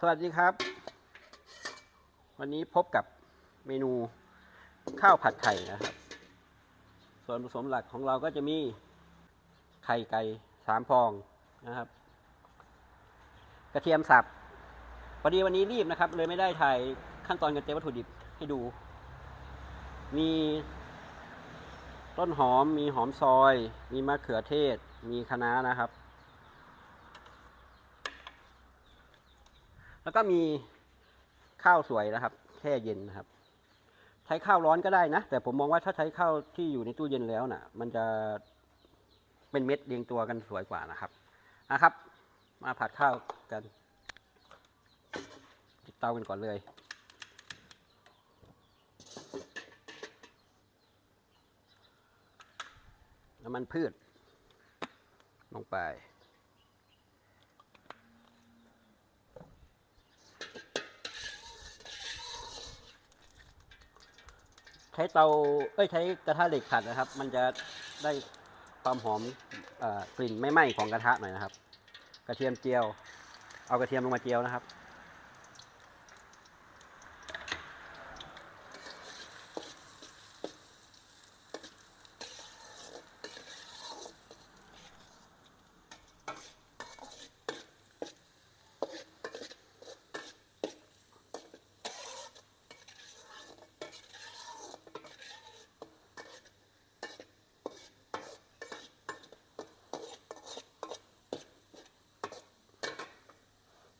สวัสดีครับ วันนี้พบกับเมนูข้าวผัดไข่นะครับ ส่วนผสมหลักของเราก็จะมีไข่ไก่สามฟองนะครับ กระเทียมสับพอดีวันนี้รีบนะครับ เลยไม่ได้ถ่ายขั้นตอนการเตรียมวัตถุดิบให้ดู มีต้นหอมมีหอมซอย มีมะเขือเทศ มีคะน้านะครับ แล้วก็มีข้าวสวยนะครับแช่เย็นนะครับ ใช้ข้าวร้อนก็ได้นะ แต่ผมมองว่าถ้าใช้ข้าวที่อยู่ในตู้เย็นแล้วน่ะ มันจะเป็นเม็ดเรียงตัวกันสวยกว่านะครับนะครับ มาผัดข้าวกันติดเตากันก่อนเลยน้ำมันพืช ลงไป ใช้เตาเอ้ยใช้กระทะเหล็กผัดนะครับ มันจะได้ความหอมอกลิ่นไม่ไหม้ของกระทะหน่อยนะครับ กระเทียมเจียว เอากระเทียมลงมาเจียวนะครับ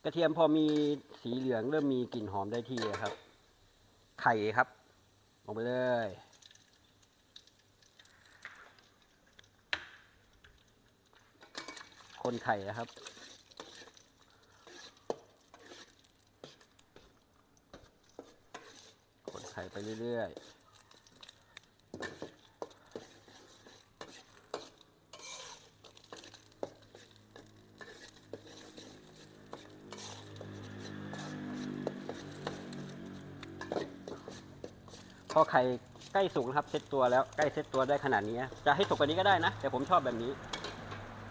ระเทียมพอมีสีเหลืองเริ่มมีกลิ่นหอมได้ที่ครับ ไข่ครับลงไปเลยคนไข่นะครับคนไข่ไปเรื่อยๆ อไข่ใกล้สุกนะครับเซ็ตตัวแล้วใกล้เซ็ตตัวได้ขนาดนี้จะให้สุกกว่านี้ก็ได้นะ แต่ผมชอบแบบนี้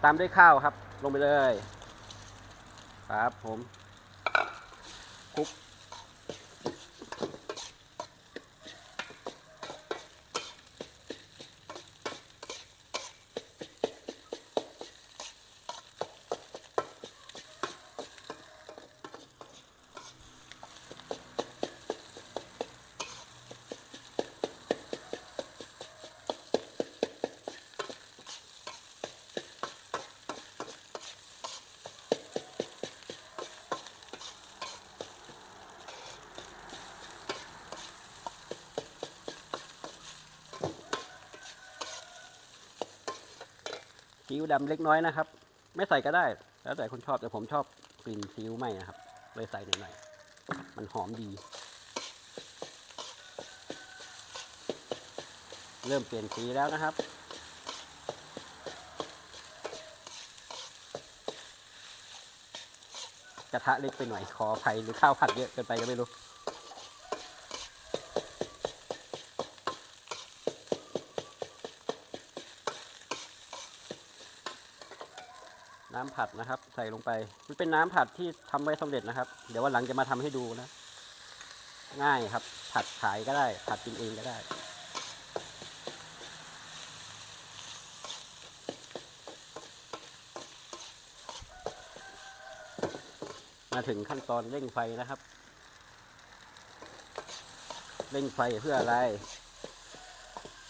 ตามด้วยข้าวครับ ลงไปเลย ครับผมคลุก ซีอิ๊วดำเล็กน้อยนะครับ ไม่ใส่ก็ได้ แล้วแต่คนชอบแต่ผมชอบกลิ่นซีอิ๊วไหมนะครับเลยใส่หน่อยๆมันหอมดี เริ่มเปลี่ยนสีแล้วนะครับกระทะเล็กไปหน่อยขออภัยหรือข้าวผัดเยอะเกินไปก็ไม่รู้ น้ำผัดนะครับ ใส่ลงไป มันเป็นน้ำผัดที่ทำไว้สำเร็จนะครับ เดี๋ยววันหลังจะมาทำให้ดูนะ ง่ายครับ ผัดขายก็ได้ ผัดกินเองก็ได้ มาถึงขั้นตอนเร่งไฟนะครับ เร่งไฟเพื่ออะไร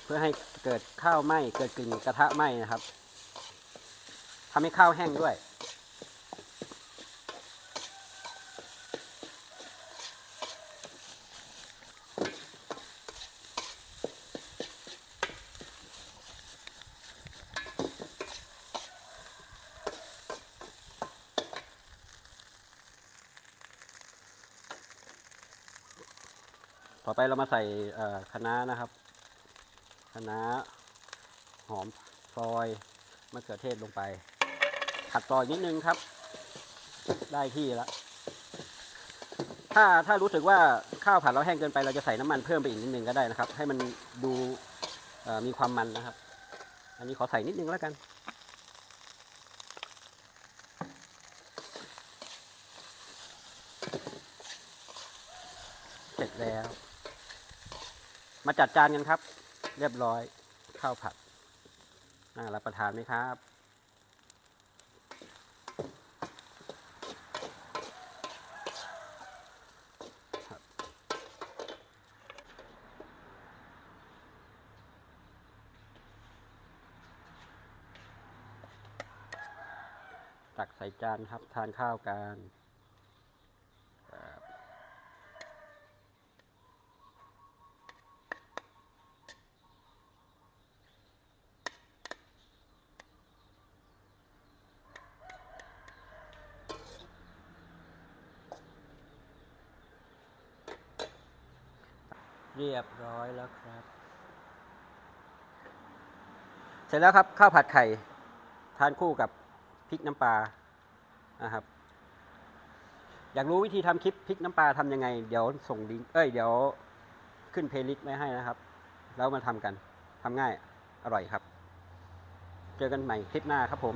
เพื่อให้เกิดข้าวไหม้เกิดกลิ่นกระทะไหม้นะครับำให้ข้าวแห้งด้วย ต่อไปเรามาใส่คะน้านะครับคะน้าหอมซอยมะเขือเทศลงไป ผัดต่อนิดนึงครับ ได้ที่แล้วถ้าถ้ารู้สึกว่าข้าวผัดเราแห้งเกินไปเราจะใส่น้ำมันเพิ่มไปอีกนิดนึงก็ได้นะครับ ให้มันดูมีความมันนะครับ อันนี้ขอใส่นิดนึงแล้วกัน เสร็จแล้ว มาจัดจานกันครับ เรียบร้อยข้าวผัดน่ารับประทานไหมครับ ตักใส่จานครับทานข้าวกันเรียบร้อยแล้วครับ เสร็จแล้วครับข้าวผัดไข่ ทานคู่กับ พริกน้ำปลานะครับ อยากรู้วิธีทำคลิปพริกน้ำปลาทำยังไง เดี๋ยวส่งลิงก์เอ้ยเดี๋ยวขึ้นเพลย์ลิสต์ไว้ให้นะครับ แล้วมาทำกันทำง่ายอร่อยครับ เจอกันใหม่คลิปหน้าครับผม